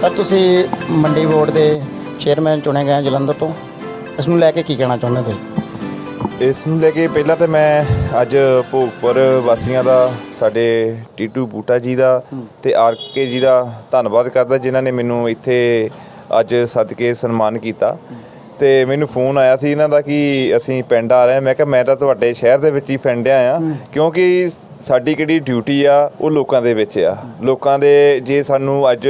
Sir, ਤੁਸੀਂ ਮੰਡੀ board ਦੇ ਚੇਅਰਮੈਨ ਚੁਣੇ ਗਏ ਜਲੰਧਰ ਤੋਂ। ਇਸ ਨੂੰ ਲੈ ਕੇ ਕੀ ਕਹਿਣਾ ਚਾਹੁੰਦੇ ਤੁਸੀਂ? ਇਸ ਨੂੰ ਲੈ ਕੇ ਪਹਿਲਾਂ ਤਾਂ ਮੈਂ ਅੱਜ ਭੋਗਪੁਰ ਵਾਸੀਆਂ ਦਾ ਸਾਡੇ ਟੀਟੂ ਬੂਟਾ ਜੀ ਦਾ ਤੇ ਆਰਕੇ ਜੀ ਦਾ ਧੰਨਵਾਦ ਕਰਦਾ ਜਿਨ੍ਹਾਂ ਨੇ ਮੈਨੂੰ ਇੱਥੇ ਅੱਜ ਸਦਕੇ ਸਨਮਾਨ ਕੀਤਾ। ਤੇ ਮੈਨੂੰ ਫੋਨ ਆਇਆ ਸੀ ਇਹਨਾਂ ਦਾ ਕਿ ਅਸੀਂ ਪਿੰਡ ਆ ਰਹੇ ਹਾਂ। ਮੈਂ ਕਿਹਾ ਮੈਂ ਤਾਂ ਤੁਹਾਡੇ ਸ਼ਹਿਰ ਦੇ ਵਿੱਚ ਹੀ ਪਿੰਡ ਆਇਆ ਕਿਉਂਕਿ ਸਾਡੀ ਕਿਹੜੀ ਡਿਊਟੀ ਆ ਉਹ ਲੋਕਾਂ ਦੇ ਵਿੱਚ ਆ। ਲੋਕਾਂ ਦੇ ਜੇ ਸਾਨੂੰ ਅੱਜ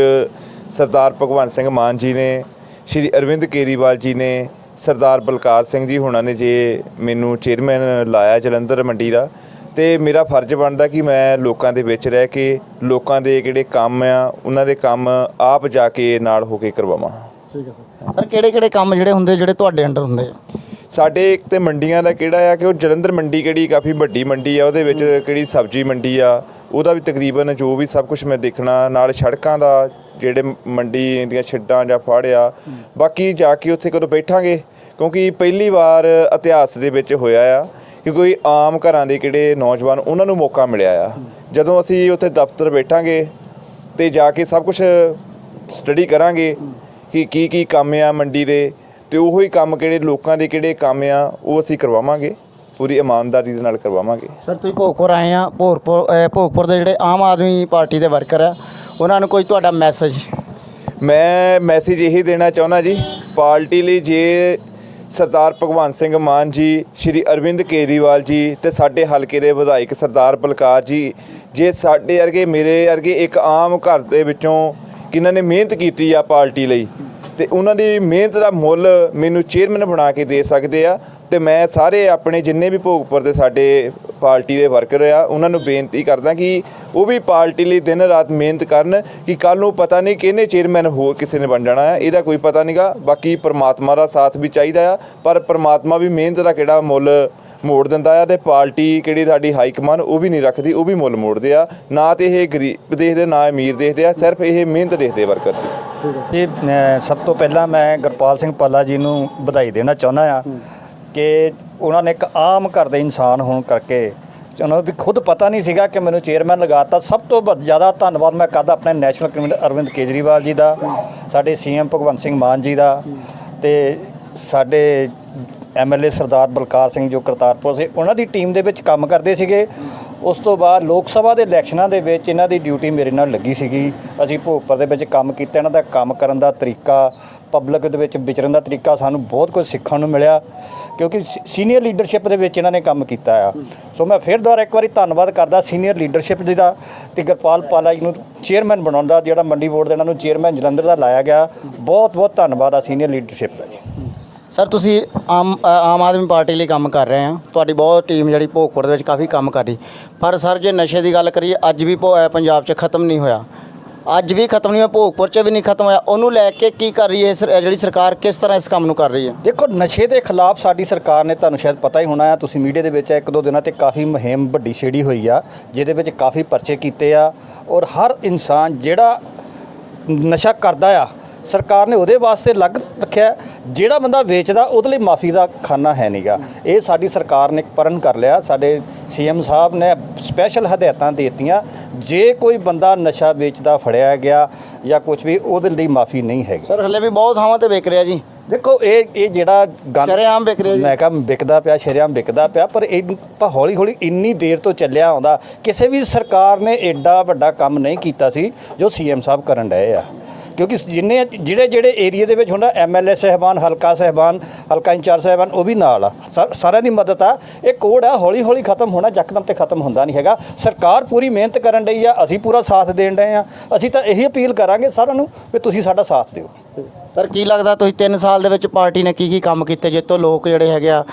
ਸਰਦਾਰ ਭਗਵੰਤ ਸਿੰਘ ਮਾਨ ਜੀ ਨੇ ਸ਼੍ਰੀ ਅਰਵਿੰਦ ਕੇਰੀਵਾਲ ਜੀ ਨੇ ਸਰਦਾਰ ਬਲਕਾਰ ਸਿੰਘ ਜੀ ਹੁਣਾਂ ਨੇ ਜੇ ਮੈਨੂੰ ਚੇਅਰਮੈਨ ਲਾਇਆ ਜਲੰਧਰ ਮੰਡੀ ਦਾ ਤੇ ਮੇਰਾ ਫਰਜ਼ ਬਣਦਾ ਕਿ ਮੈਂ ਲੋਕਾਂ ਦੇ ਵਿੱਚ ਰਹਿ ਕੇ ਲੋਕਾਂ ਦੇ ਜਿਹੜੇ ਕੰਮ ਆ ਉਹਨਾਂ ਦੇ ਕੰਮ ਆਪ ਜਾ ਕੇ ਨਾਲ ਹੋ ਕੇ ਕਰਵਾਵਾਂ। ਠੀਕ ਹੈ ਸਰ। ਸਰ ਕਿਹੜੇ ਕਿਹੜੇ ਕੰਮ ਜਿਹੜੇ ਹੁੰਦੇ ਜਿਹੜੇ ਤੁਹਾਡੇ ਅੰਡਰ ਹੁੰਦੇ? ਆ ਸਾਡੇ ਇੱਕ ਤੇ ਮੰਡੀਆਂ ਦਾ ਕਿਹੜਾ ਆ ਕਿ ਉਹ ਜਲੰਧਰ ਮੰਡੀ ਕਿਹੜੀ ਕਾਫੀ ਵੱਡੀ ਮੰਡੀ ਆ ਉਹਦੇ ਵਿੱਚ ਕਿਹੜੀ ਸਬਜ਼ੀ ਮੰਡੀ ਆ ਉਹਦਾ ਵੀ ਤਕਰੀਬਨ ਜੋ ਵੀ ਸਭ ਕੁਝ ਮੈਂ ਦੇਖਣਾ ਨਾਲ ਸੜਕਾਂ ਦਾ ਜਿਹੜੇ ਮੰਡੀ ਦੀਆਂ ਛੱਡਾਂ ਜਾਂ ਫਾੜਿਆ, ਬਾਕੀ ਜਾ ਕੇ ਉੱਥੇ ਕਦੋਂ ਬੈਠਾਂਗੇ? ਕਿਉਂਕਿ ਪਹਿਲੀ ਵਾਰ ਇਤਿਹਾਸ ਦੇ ਵਿੱਚ ਹੋਇਆ ਆ ਕਿ ਕੋਈ ਆਮ ਘਰਾਂ ਦੇ ਕਿਹੜੇ ਨੌਜਵਾਨ ਉਹਨਾਂ ਨੂੰ ਮੌਕਾ ਮਿਲਿਆ ਆ। ਜਦੋਂ ਅਸੀਂ ਉੱਥੇ ਦਫ਼ਤਰ ਬੈਠਾਂਗੇ ਤੇ ਜਾ ਕੇ ਸਭ ਕੁਝ ਸਟੱਡੀ ਕਰਾਂਗੇ ਕਿ ਕੀ ਕੀ ਕੰਮ ਆ ਮੰਡੀ ਦੇ, ਤੇ ਉਹੋ ਹੀ ਕੰਮ ਕਿਹੜੇ ਲੋਕਾਂ ਦੇ ਕਿਹੜੇ ਕੰਮ ਆ, ਉਹ ਅਸੀਂ ਕਰਵਾਵਾਂਗੇ। ਪੂਰੀ ਇਮਾਨਦਾਰੀ ਦੇ ਨਾਲ ਕਰਵਾਵਾਂਗੇ। ਸਰ ਤੁਸੀਂ ਭੋਗਪੁਰ ਆਏ ਆ, ਭੋਗਪੁਰ ਭੋਗਪੁਰ ਦੇ ਜਿਹੜੇ ਆਮ ਆਦਮੀ ਪਾਰਟੀ ਦੇ ਵਰਕਰ ਆ ਉਹਨਾਂ ਨੂੰ ਕੋਈ ਤੁਹਾਡਾ ਮੈਸੇਜ ਮੈਂ ਮੈਸੇਜ ਇਹੀ ਦੇਣਾ ਚਾਹੁੰਦਾ ਜੀ, ਪਾਰਟੀ ਲਈ ਜੇ ਸਰਦਾਰ ਭਗਵੰਤ ਸਿੰਘ ਮਾਨ ਜੀ, ਸ਼੍ਰੀ ਅਰਵਿੰਦ ਕੇਜਰੀਵਾਲ ਜੀ ਤੇ ਸਾਡੇ ਹਲਕੇ ਦੇ ਵਿਧਾਇਕ ਸਰਦਾਰ ਬਲਕਾਰ ਜੀ, ਜੇ ਸਾਡੇ ਵਰਗੇ, ਮੇਰੇ ਵਰਗੇ ਇੱਕ ਆਮ ਘਰ ਦੇ ਵਿੱਚੋਂ ਕਿਨਾਂ ਨੇ ਮਿਹਨਤ ਕੀਤੀ ਆ ਪਾਰਟੀ ਲਈ, ਤੇ ਉਹਨਾਂ ਦੀ ਮਿਹਨਤ ਦਾ ਮੁੱਲ ਮੈਨੂੰ ਚੇਅਰਮੈਨ ਬਣਾ ਕੇ ਦੇ ਸਕਦੇ ਆ, ਤੇ ਮੈਂ ਸਾਰੇ ਆਪਣੇ ਜਿੰਨੇ ਵੀ ਭੋਗਪੁਰ ਦੇ ਸਾਡੇ ਪਾਰਟੀ ਦੇ ਵਰਕਰ ਆ, ਉਹਨਾਂ ਨੂੰ ਬੇਨਤੀ ਕਰਦਾ ਕਿ ਉਹ ਵੀ ਪਾਰਟੀ ਲਈ ਦਿਨ ਰਾਤ ਮਿਹਨਤ ਕਰਨ ਕਿ ਕੱਲ ਨੂੰ ਪਤਾ ਨਹੀਂ ਕਿਹਨੇ ਚੇਅਰਮੈਨ ਹੋਰ ਕਿਸੇ ਨੇ ਬਣ ਜਾਣਾ ਆ ਇਹਦਾ ਕੋਈ ਪਤਾ ਨਹੀਂਗਾ ਬਾਕੀ ਪ੍ਰਮਾਤਮਾ ਦਾ ਸਾਥ ਵੀ ਚਾਹੀਦਾ ਆ, ਪਰ ਪ੍ਰਮਾਤਮਾ ਵੀ ਮਿਹਨਤ ਦਾ ਕਿਹੜਾ ਮੁੱਲ ਮੋੜ ਦਿੰਦਾ ਆ ਤੇ ਪਾਰਟੀ ਕਿਹੜੀ ਸਾਡੀ ਹਾਈ ਕਮਾਨ ਉਹ ਵੀ ਨਹੀਂ ਰੱਖਦੀ, ਉਹ ਵੀ ਮੁੱਲ ਮੋੜਦੇ ਆ। ਨਾ ਤੇ ਇਹ ਗਰੀਬ ਦੇਖਦੇ, ਨਾ ਅਮੀਰ ਦੇਖਦੇ ਆ, ਸਿਰਫ ਇਹ ਮਿਹਨਤ ਦੇਖਦੇ ਵਰਕਰ ਦੀ। ਜੀ ਸਭ ਤੋਂ ਪਹਿਲਾਂ ਮੈਂ ਗੁਰਪਾਲ ਸਿੰਘ ਪਾਲਾ ਜੀ ਨੂੰ ਵਧਾਈ ਦੇਣਾ ਚਾਹੁੰਦਾ ਆ ਕਿ ਉਹਨਾਂ ਨੇ ਇੱਕ ਆਮ ਘਰ ਦੇ ਇਨਸਾਨ ਹੋਣ ਕਰਕੇ ਉਹਨਾਂ ਨੂੰ ਵੀ ਖੁਦ ਪਤਾ ਨਹੀਂ ਸੀਗਾ ਕਿ ਮੈਨੂੰ ਚੇਅਰਮੈਨ ਲਗਾਤਾ। ਸਭ ਤੋਂ ਵੱਧ ਜ਼ਿਆਦਾ ਧੰਨਵਾਦ ਮੈਂ ਕਰਦਾ ਆਪਣੇ ਨੈਸ਼ਨਲ ਕਨਵੀਨਰ ਅਰਵਿੰਦ ਕੇਜਰੀਵਾਲ ਜੀ ਦਾ, ਸਾਡੇ ਸੀਐਮ ਭਗਵੰਤ ਸਿੰਘ ਮਾਨ ਜੀ ਦਾ ਤੇ ਸਾਡੇ ਐਮਐਲਏ ਸਰਦਾਰ ਬਲਕਾਰ ਸਿੰਘ ਜੋ ਕਰਤਾਰਪੁਰ ਸੀ, ਉਹਨਾਂ ਦੀ ਟੀਮ ਦੇ ਵਿੱਚ ਕੰਮ ਕਰਦੇ ਸੀਗੇ। ਉਸ ਤੋਂ ਬਾਅਦ ਲੋਕ ਸਭਾ ਦੇ ਇਲੈਕਸ਼ਨਾਂ ਦੇ ਵਿੱਚ ਇਹਨਾਂ ਦੀ ਡਿਊਟੀ ਮੇਰੇ ਨਾਲ ਲੱਗੀ ਸੀਗੀ। ਅਸੀਂ ਭੋਗਪੁਰ ਦੇ ਵਿੱਚ ਕੰਮ ਕੀਤਾ, ਇਹਨਾਂ ਦਾ ਕੰਮ ਕਰਨ ਦਾ ਤਰੀਕਾ ਪਬਲਿਕ ਦੇ ਵਿੱਚ ਵਿਚਰਨ ਦਾ ਤਰੀਕਾ ਸਾਨੂੰ ਬਹੁਤ ਕੁਝ ਸਿੱਖਣ ਨੂੰ ਮਿਲਿਆ, ਕਿਉਂਕਿ ਸੀਨੀਅਰ ਲੀਡਰਸ਼ਿਪ ਦੇ ਵਿੱਚ ਇਹਨਾਂ ਨੇ ਕੰਮ ਕੀਤਾ ਆ। ਸੋ ਮੈਂ ਫਿਰ ਦੁਬਾਰਾ ਇੱਕ ਵਾਰੀ ਧੰਨਵਾਦ ਕਰਦਾ ਸੀਨੀਅਰ ਲੀਡਰਸ਼ਿਪ ਜੀ ਦਾ ਤੇ ਗੁਰਪਾਲ ਪਾਲਾ ਜੀ ਨੂੰ ਚੇਅਰਮੈਨ ਬਣਾਉਣ ਦਾ, ਜਿਹੜਾ ਮੰਡੀ ਬੋਰਡ ਦੇ ਇਹਨਾਂ ਨੂੰ ਚੇਅਰਮੈਨ ਜਲੰਧਰ ਦਾ ਲਾਇਆ ਗਿਆ। ਬਹੁਤ ਬਹੁਤ ਧੰਨਵਾਦ ਆ ਸੀਨੀਅਰ ਲੀਡਰਸ਼ਿਪ ਦਾ ਜੀ। ਸਰ ਤੁਸੀਂ ਆਮ ਅ, ਆਮ ਆਦਮੀ ਪਾਰਟੀ ਲਈ ਕੰਮ ਕਰ ਰਹੇ ਆ। ਤੁਹਾਡੀ ਬਹੁਤ ਟੀਮ ਜਿਹੜੀ ਭੋਗਪੁਰ ਦੇ ਵਿੱਚ ਕਾਫੀ ਕੰਮ ਕਰ ਰਹੀ। ਪਰ ਸਰ ਜੇ ਨਸ਼ੇ ਦੀ ਗੱਲ ਕਰੀਏ ਅੱਜ ਵੀ ਭੋ- ਅ, ਪੰਜਾਬ 'ਚ ਖਤਮ ਨਹੀਂ ਹੋਇਆ। ਅੱਜ ਵੀ ਖਤਮ ਨਹੀਂ ਹੋਇਆ ਭੋਗਪੁਰ 'ਚ ਵੀ ਨਹੀਂ ਖਤਮ ਹੋਇਆ। ਉਹਨੂੰ ਲੈ ਕੇ ਕੀ ਕਰ ਰਹੀ ਹੈ ਸਰ- ਅ, ਜਿਹੜੀ ਸਰਕਾਰ ਕਿਸ ਤਰ੍ਹਾਂ ਇਸ ਕੰਮ ਨੂੰ ਕਰ ਰਹੀ ਹੈ? ਦੇਖੋ ਨਸ਼ੇ ਦੇ ਖਿਲਾਫ ਸਾਡੀ ਸਰਕਾਰ ਨੇ ਤੁਹਾਨੂੰ ਸ਼ਾਇਦ ਪਤਾ ਹੀ ਹੋਣਾ ਹੈ ਤੁਸੀਂ ਮੀਡੀਆ ਦੇ ਵਿੱਚ ਇੱਕ ਦੋ ਦਿਨਾਂ ਤੇ ਕਾਫੀ ਮੁਹਿੰਮ ਵੱਡੀ ਛੇੜੀ ਹੋਈ ਆ ਜਿਹਦੇ ਵਿੱਚ ਕਾਫੀ ਪਰਚੇ ਕੀਤੇ ਆ। ਔਰ ਹਰ ਇਨਸਾਨ ਜਿਹੜਾ ਨਸ਼ਾ ਕਰਦਾ ਆ ਸਰਕਾਰ ਨੇ ਉਹਦੇ ਵਾਸਤੇ ਅਲੱਗ ਰੱਖਿਆ ਜਿਹੜਾ ਬੰਦਾ ਵੇਚਦਾ ਉਹਦੇ ਲਈ ਮਾਫੀ ਦਾ ਖਾਨਾ ਹੈ ਨਹੀਂਗਾ ਇਹ ਸਾਡੀ ਸਰਕਾਰ ਨੇ ਪਰਨ ਕਰ ਲਿਆ। ਸਾਡੇ ਸੀਐਮ ਸਾਹਿਬ ਨੇ ਸਪੈਸ਼ਲ ਹਦਾਇਤਾਂ ਦਿੱਤੀਆਂ। ਜੇ ਕੋਈ ਬੰਦਾ ਨਸ਼ਾ ਵੇਚਦਾ ਫੜਿਆ ਗਿਆ ਜਾਂ ਕੁਝ ਵੀ ਉਹਦੇ ਲਈ ਮਾਫੀ ਨਹੀਂ ਹੈਗੀ। ਸਰ ਹਲੇ ਵੀ ਬਹੁਤ ਥਾਵਾਂ ਤੇ ਵਿਕ ਰਿਹਾ ਜੀ। ਦੇਖੋ ਇਹ ਇਹ ਜਿਹੜਾ ਗੰਦ ਸ਼ਰੇਆਮ ਵਿਕ ਰਿਹਾ। ਮੈਂ ਕਿਹਾ ਵਿਕਦਾ ਪਿਆ ਸ਼ਰੇਆਮ ਵਿਕਦਾ ਪਿਆ ਪਰ ਇਹ ਆਪਾਂ ਹੌਲੀ ਹੌਲੀ ਇੰਨੀ ਦੇਰ ਤੋਂ ਚੱਲਿਆ ਆਉਂਦਾ। ਕਿਸੇ ਵੀ ਸਰਕਾਰ ਨੇ ਐਡਾ ਵੱਡਾ ਕੰਮ ਨਹੀਂ ਕੀਤਾ ਸੀ ਜੋ ਸੀਐਮ ਸਾਹਿਬ ਕਰਨ ਡਏ ਆ। ਕਿਉਂਕਿ ਜਿੰਨੇ ਜਿਹੜੇ ਜਿਹੜੇ ਏਰੀਆ ਦੇ ਵਿੱਚ ਹੁੰਦਾ ਐਮਐਲਏ ਸਹਿਬਾਨ ਹਲਕਾ ਸਹਿਬਾਨ ਹਲਕਾ ਇੰਚਾਰਜ ਸਹਿਬਾਨ ਉਹ ਵੀ ਨਾਲ ਆ। ਸਾਰਿਆਂ ਦੀ ਮਦਦ ਆ। ਇਹ ਕੋਡ ਆ ਹੌਲੀ ਹੌਲੀ ਖਤਮ ਹੋਣਾ ਯਕਦਮ ਤੇ ਖਤਮ ਹੁੰਦਾ ਨਹੀਂ ਹੈਗਾ। ਸਰਕਾਰ ਪੂਰੀ ਮਿਹਨਤ ਕਰਨ ਡਈ ਆ ਅਸੀਂ ਪੂਰਾ ਸਾਥ ਦੇਣ ਡਏ ਆ। ਅਸੀਂ ਤਾਂ ਇਹੀ ਅਪੀਲ ਕਰਾਂਗੇ ਸਾਰਿਆਂ ਨੂੰ ਵੀ ਤੁਸੀਂ ਸਾਡਾ ਸਾਥ ਦਿਓ। ਸਰ ਕੀ ਲੱਗਦਾ ਤੁਸੀਂ 3 ਸਾਲ ਦੇ ਵਿੱਚ ਪਾਰਟੀ ਨੇ ਕੀ ਕੀ ਕੰਮ ਕੀਤੇ ਜਿੱਤੋਂ ਲੋਕ ਜਿਹੜੇ ਹੈਗੇ ਆ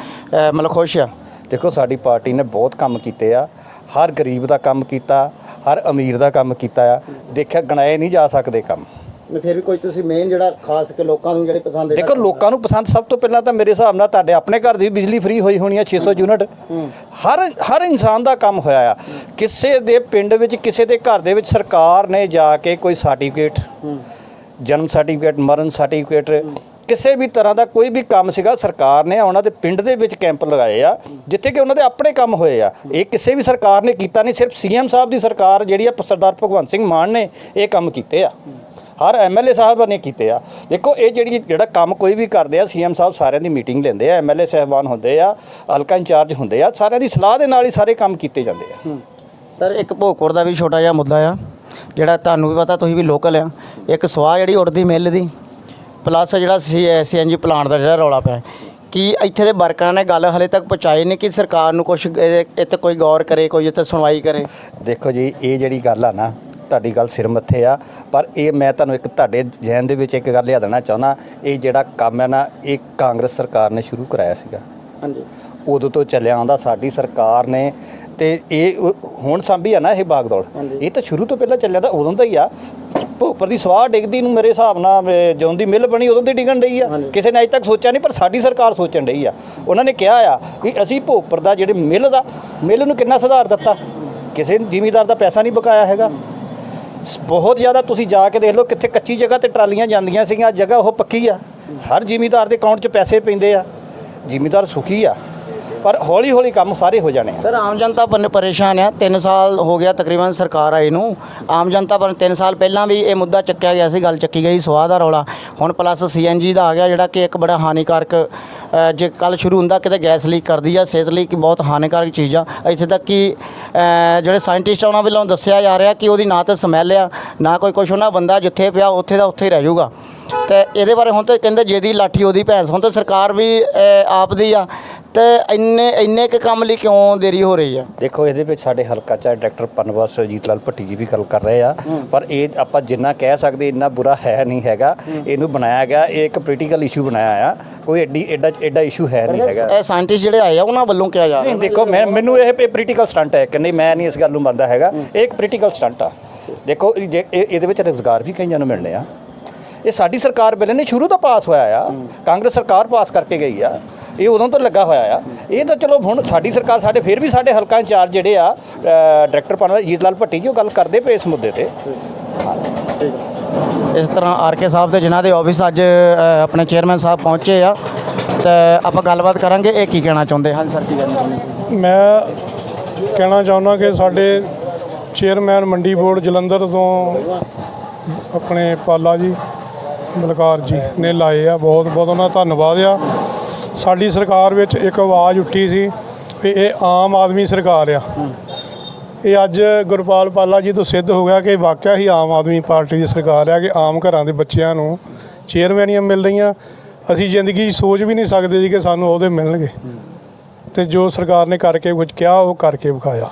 ਮਤਲਬ ਖੁਸ਼ ਆ? ਦੇਖੋ ਸਾਡੀ ਪਾਰਟੀ ਨੇ ਬਹੁਤ ਕੰਮ ਕੀਤੇ ਆ। ਹਰ ਗਰੀਬ ਦਾ ਕੰਮ ਕੀਤਾ ਹਰ ਅਮੀਰ ਦਾ ਕੰਮ ਕੀਤਾ ਆ। ਦੇਖਿਆ ਗਣਾਏ ਨਹੀਂ ਜਾ ਸਕਦੇ ਕੰਮ। ਫਿਰ ਵੀ ਕੋਈ ਤੁਸੀਂ ਮੇਨ ਜਿਹੜਾ ਖਾਸ ਕੇ ਲੋਕਾਂ ਨੂੰ ਜਿਹੜੇ ਪਸੰਦ ਦੇਖੋ ਲੋਕਾਂ ਨੂੰ ਪਸੰਦ ਸਭ ਤੋਂ ਪਹਿਲਾਂ ਤਾਂ ਮੇਰੇ ਹਿਸਾਬ ਨਾਲ ਤੁਹਾਡੇ ਆਪਣੇ ਘਰ ਦੀ ਬਿਜਲੀ ਫ੍ਰੀ ਹੋਈ ਹੋਣੀ ਆ 600 ਯੂਨਿਟ ਹਰ ਹਰ ਇਨਸਾਨ ਦਾ ਕੰਮ ਹੋਇਆ ਆ। ਕਿਸੇ ਦੇ ਪਿੰਡ ਵਿੱਚ ਕਿਸੇ ਦੇ ਘਰ ਦੇ ਵਿੱਚ ਸਰਕਾਰ ਨੇ ਜਾ ਕੇ ਕੋਈ ਸਰਟੀਫਿਕੇਟ ਜਨਮ ਸਰਟੀਫਿਕੇਟ ਮਰਨ ਸਰਟੀਫਿਕੇਟ ਕਿਸੇ ਵੀ ਤਰ੍ਹਾਂ ਦਾ ਕੋਈ ਵੀ ਕੰਮ ਸੀਗਾ ਸਰਕਾਰ ਨੇ ਉਹਨਾਂ ਦੇ ਪਿੰਡ ਦੇ ਵਿੱਚ ਕੈਂਪ ਲਗਾਏ ਆ ਜਿੱਥੇ ਕਿ ਉਹਨਾਂ ਦੇ ਆਪਣੇ ਕੰਮ ਹੋਏ ਆ। ਇਹ ਕਿਸੇ ਵੀ ਸਰਕਾਰ ਨੇ ਕੀਤਾ ਨਹੀਂ ਸਿਰਫ ਸੀਐਮ ਸਾਹਿਬ ਦੀ ਸਰਕਾਰ ਜਿਹੜੀ ਆ ਸਰਦਾਰ ਭਗਵੰਤ ਸਿੰਘ ਮਾਨ ਨੇ ਇਹ ਕੰਮ ਕੀਤੇ ਆ। ਹਰ ਐਮਐਲਏ ਸਾਹਿਬ ਨੇ ਕੀਤੇ ਆ। ਦੇਖੋ ਇਹ ਜਿਹੜੀ ਜਿਹੜਾ ਕੰਮ ਕੋਈ ਵੀ ਕਰਦੇ ਆ ਸੀਐਮ ਸਾਹਿਬ ਸਾਰਿਆਂ ਦੀ ਮੀਟਿੰਗ ਲੈਂਦੇ ਆ ਐਮਐਲਏ ਸਹਿਬਾਨ ਹੁੰਦੇ ਆ ਹਲਕਾ ਇੰਚਾਰਜ ਹੁੰਦੇ ਆ ਸਾਰਿਆਂ ਦੀ ਸਲਾਹ ਦੇ ਨਾਲ ਹੀ ਸਾਰੇ ਕੰਮ ਕੀਤੇ ਜਾਂਦੇ ਆ। ਸਰ ਇੱਕ ਭੋਗਪੁਰ ਦਾ ਵੀ ਛੋਟਾ ਜਿਹਾ ਮੁੱਦਾ ਆ ਜਿਹੜਾ ਤੁਹਾਨੂੰ ਵੀ ਪਤਾ ਤੁਸੀਂ ਵੀ ਲੋਕਲ ਆ। ਇੱਕ ਸਵਾਹ ਜਿਹੜੀ ਉੱਡਦੀ ਮਿੱਲ ਦੀ ਪਲੱਸ ਜਿਹੜਾ ਸੀਐਨਜੀ ਪਲਾਂਟ ਦਾ ਜਿਹੜਾ ਰੌਲਾ ਪਿਆ। ਕੀ ਇੱਥੇ ਦੇ ਵਰਕਰਾਂ ਨੇ ਗੱਲ ਹਲੇ ਤੱਕ ਪਹੁੰਚਾਈ ਨਹੀਂ ਕਿ ਸਰਕਾਰ ਨੂੰ ਕੁਝ ਇੱਥੇ ਕੋਈ ਗੌਰ ਕਰੇ ਕੋਈ ਇੱਥੇ ਸੁਣਵਾਈ ਕਰੇ? ਦੇਖੋ ਜੀ ਇਹ ਜਿਹੜੀ ਗੱਲ ਆ ਨਾ ਤੁਹਾਡੀ ਗੱਲ ਸਿਰ ਮੱਥੇ ਆ ਪਰ ਇਹ ਮੈਂ ਤੁਹਾਨੂੰ ਇੱਕ ਤੁਹਾਡੇ ਜਹਿਨ ਦੇ ਵਿੱਚ ਇੱਕ ਗੱਲ ਲਿਆ ਦੇਣਾ ਚਾਹੁੰਦਾ ਇਹ ਜਿਹੜਾ ਕੰਮ ਹੈ ਨਾ ਇਹ ਕਾਂਗਰਸ ਸਰਕਾਰ ਨੇ ਸ਼ੁਰੂ ਕਰਾਇਆ ਸੀਗਾ। ਹਾਂਜੀ। ਉਦੋਂ ਤੋਂ ਚੱਲਿਆ ਆਉਂਦਾ ਸਾਡੀ ਸਰਕਾਰ ਨੇ ਤੇ ਇਹ ਹੁਣ ਸਾਂਭੀ ਆ ਨਾ ਇਹ ਬਾਗਦੌੜ। ਇਹ ਤਾਂ ਸ਼ੁਰੂ ਤੋਂ ਪਹਿਲਾਂ ਚੱਲਿਆ ਤਾਂ ਉਦੋਂ ਦਾ ਹੀ ਆ। ਭੋਪਰ ਦੀ ਸਵਾਹ ਡਿੱਗਦੀ ਨੂੰ ਮੇਰੇ ਹਿਸਾਬ ਨਾਲ ਜਦੋਂ ਦੀ ਮਿੱਲ ਬਣੀ ਉਦੋਂ ਦੀ ਡਿੱਗਣ ਡਈ ਆ। ਕਿਸੇ ਨੇ ਅਜੇ ਤੱਕ ਸੋਚਿਆ ਨਹੀਂ ਪਰ ਸਾਡੀ ਸਰਕਾਰ ਸੋਚਣ ਡਈ ਆ। ਉਹਨਾਂ ਨੇ ਕਿਹਾ ਆ ਵੀ ਅਸੀਂ ਭੋਪਰ ਦਾ ਜਿਹੜੇ ਮਿੱਲ ਦਾ ਮਿੱਲ ਨੂੰ ਕਿੰਨਾ ਸੁਧਾਰ ਦਿੱਤਾ? ਕਿਸੇ ਜ਼ਿਮੀਦਾਰ ਦਾ ਪੈਸਾ ਨਹੀਂ ਬਕਾਇਆ ਹੈਗਾ। ਬਹੁਤ ਜ਼ਿਆਦਾ ਤੁਸੀਂ ਜਾ ਕੇ ਦੇਖ ਲਓ ਕਿੱਥੇ ਕੱਚੀ ਜਗ੍ਹਾ ਤੇ ਟਰਾਲੀਆਂ ਜਾਂਦੀਆਂ ਸੀਗੀਆਂ ਜਗ੍ਹਾ ਉਹ ਪੱਕੀ ਆ। ਹਰ ਜ਼ਿਮੀਦਾਰ ਦੇ ਅਕਾਊਂਟ 'ਚ ਪੈਸੇ ਪੈਂਦੇ ਆ। ਜ਼ਿਮੀਦਾਰ ਸੁਖੀ ਆ। ਪਰ ਹੌਲੀ ਹੌਲੀ ਕੰਮ ਸਾਰੇ ਹੋ ਜਾਣੇ ਸਰ, ਆਮ ਜਨਤਾ ਪਰ ਪਰੇਸ਼ਾਨ ਆ। 3 ਸਾਲ ਹੋ ਗਿਆ ਤਕਰੀਬਨ ਸਰਕਾਰ ਆਈ ਨੂੰ। ਆਮ ਜਨਤਾ ਪਰ 3 ਸਾਲ ਪਹਿਲਾਂ ਵੀ ਇਹ ਮੁੱਦਾ ਚੱਕਿਆ ਗਿਆ ਸੀ, ਗੱਲ ਚੱਕੀ ਗਈ, ਸਵਾਹ ਦਾ ਰੌਲਾ। ਹੁਣ ਪਲੱਸ ਸੀਐਨਜੀ ਦਾ ਆ ਗਿਆ, ਜਿਹੜਾ ਕਿ ਇੱਕ ਬੜਾ ਹਾਨੀਕਾਰਕ ਜੇ ਕੱਲ ਸ਼ੁਰੂ ਹੁੰਦਾ ਕਿਤੇ ਗੈਸ ਲੀਕ ਕਰਦੀ ਆ, ਸਿਹਤ ਲਈ ਕਿ ਬਹੁਤ ਹਾਨੀਕਾਰਕ ਚੀਜ਼ ਆ। ਇੱਥੇ ਤੱਕ ਕਿ ਜਿਹੜੇ ਸਾਇੰਟਿਸਟ ਉਹਨਾਂ ਵੱਲੋਂ ਦੱਸਿਆ ਜਾ ਰਿਹਾ ਕਿ ਉਹਦੀ ਨਾ ਤਾਂ ਸਮੈਲ ਆ, ਨਾ ਕੋਈ ਕੁਛ। ਉਹਨਾਂ ਬੰਦਾ ਜਿੱਥੇ ਪਿਆ, ਉੱਥੇ ਦਾ ਉੱਥੇ ਹੀ ਰਹਿ ਜਾਊਗਾ। ਤੇ ਇਹਦੇ ਬਾਰੇ ਹੁਣ ਤਾਂ ਕਹਿੰਦੇ ਜਿਹਦੀ ਲਾਠੀ ਉਹਦੀ ਭੈਂਸ ਹੁਣ ਤਾਂ ਸਰਕਾਰ ਵੀ ਆਪ ਦੀ ਆ। ਤੇ ਇੰਨੇ ਇੰਨੇ ਕੁ ਕੰਮ ਲਈ ਕਿਉਂ ਦੇਰੀ ਹੋ ਰਹੀ ਆ? ਦੇਖੋ ਇਹਦੇ ਵਿੱਚ ਸਾਡੇ ਹਲਕਾ ਚ ਡਾਇਰੈਕਟਰ ਪਨਵਾਸ ਜੀਤ ਲਾਲ ਭੱਟੀ ਜੀ ਵੀ ਗੱਲ ਕਰ ਰਹੇ ਆ। ਪਰ ਇਹ ਆਪਾਂ ਜਿੰਨਾ ਕਹਿ ਸਕਦੇ ਇੰਨਾ ਬੁਰਾ ਹੈ ਨਹੀਂ ਹੈਗਾ। ਇਹਨੂੰ ਬਣਾਇਆ ਗਿਆ ਇਹ ਇੱਕ ਪੋਲੀਟੀਕਲ ਇਸ਼ੂ ਬਣਾਇਆ ਆ। ਕੋਈ ਐਡੀ ਐਡਾ ਐਡਾ ਇਸ਼ੂ ਹੈ ਨਹੀਂ ਹੈਗਾ। ਇਹ ਸਾਇੰਟਿਸਟ ਜਿਹੜੇ ਆਏ ਆ ਉਹਨਾਂ ਵੱਲੋਂ ਕਿਹਾ ਜਾ ਰਿਹਾ? ਦੇਖੋ ਮੈਂ ਮੈਨੂੰ ਇਹ ਪੋਲੀਟੀਕਲ ਸਟੰਟ ਹੈ ਕਿ ਨਹੀਂ ਮੈਂ ਨਹੀਂ ਇਸ ਗੱਲ ਨੂੰ ਮੰਨਦਾ ਹੈਗਾ। ਇਹ ਇੱਕ ਪੋਲੀਟੀਕਲ ਸਟੰਟ ਆ। ਦੇਖੋ ਇਹਦੇ ਵਿੱਚ ਰੋਜ਼ਗਾਰ ਵੀ ਕਈਆਂ ਨੂੰ ਮਿਲਣੇ ਆ। ਇਹ ਸਾਡੀ ਸਰਕਾਰ ਵੇਲੇ ਨੇ ਸ਼ੁਰੂ ਤੋਂ ਪਾਸ ਹੋਇਆ ਆ। ਕਾਂਗਰਸ ਸਰਕਾਰ ਪਾਸ ਕਰਕੇ ਗਈ ਆ। ਇਹ ਉਦੋਂ ਤੋਂ ਲੱਗਾ ਹੋਇਆ ਆ। ਇਹ ਤਾਂ ਚਲੋ ਹੁਣ ਸਾਡੀ ਸਰਕਾਰ ਸਾਡੇ ਫਿਰ ਵੀ ਸਾਡੇ ਹਲਕਾ ਇੰਚਾਰਜ ਜਿਹੜੇ ਆ ਡਾਇਰੈਕਟਰ ਪਨਵਾ ਜੀਤ ਲਾਲ ਭੱਟੀ ਜੀ ਉਹ ਗੱਲ ਕਰਦੇ ਪਏ ਇਸ ਮੁੱਦੇ ਤੇ। ਇਸ ਤਰ੍ਹਾਂ ਆਰ ਕੇ ਸਾਹਿਬ ਦੇ ਜਿਨ੍ਹਾਂ ਦੇ ਆਫਿਸ ਅੱਜ ਆਪਣੇ ਚੇਅਰਮੈਨ ਸਾਹਿਬ ਪਹੁੰਚੇ ਆ ਤੇ ਆਪਾਂ ਗੱਲਬਾਤ ਕਰਾਂਗੇ ਇਹ ਕੀ ਕਹਿਣਾ ਚਾਹੁੰਦੇ ਹਨ ਸਰ ਕੀ ਕਹਿਣਾ ਚਾਹੁੰਦੇ ਮੈਂ ਕਹਿਣਾ ਚਾਹੁੰਦਾ ਕਿ ਸਾਡੇ ਚੇਅਰਮੈਨ ਮੰਡੀ ਬੋਰਡ ਜਲੰਧਰ ਤੋਂ ਆਪਣੇ ਪਾਲਾ ਜੀ ਬਲਕਾਰ ਜੀ ਨੇ ਲਾਏ ਆ ਬਹੁਤ ਬਹੁਤ ਉਹਨਾਂ ਦਾ ਧੰਨਵਾਦ ਆ। ਸਾਡੀ ਸਰਕਾਰ ਵਿੱਚ ਇੱਕ ਆਵਾਜ਼ ਉੱਠੀ ਸੀ ਵੀ ਇਹ ਆਮ ਆਦਮੀ ਸਰਕਾਰ ਆ। ਇਹ ਅੱਜ ਗੁਰਪਾਲ ਪਾਲਾ ਜੀ ਤੋਂ ਸਿੱਧ ਹੋ ਗਿਆ ਕਿ ਵਾਕਿਆ ਹੀ ਆਮ ਆਦਮੀ ਪਾਰਟੀ ਦੀ ਸਰਕਾਰ ਆ ਕਿ ਆਮ ਘਰਾਂ ਦੇ ਬੱਚਿਆਂ ਨੂੰ ਚੇਅਰਮੈਨੀਆਂ ਮਿਲ ਰਹੀਆਂ। ਅਸੀਂ ਜ਼ਿੰਦਗੀ 'ਚ ਸੋਚ ਵੀ ਨਹੀਂ ਸਕਦੇ ਸੀ ਕਿ ਸਾਨੂੰ ਉਹਦੇ ਮਿਲਣਗੇ। ਤੇ ਜੋ ਸਰਕਾਰ ਨੇ ਕਰਕੇ ਕੁਝ ਕਿਹਾ ਉਹ ਕਰਕੇ ਵਿਖਾਇਆ।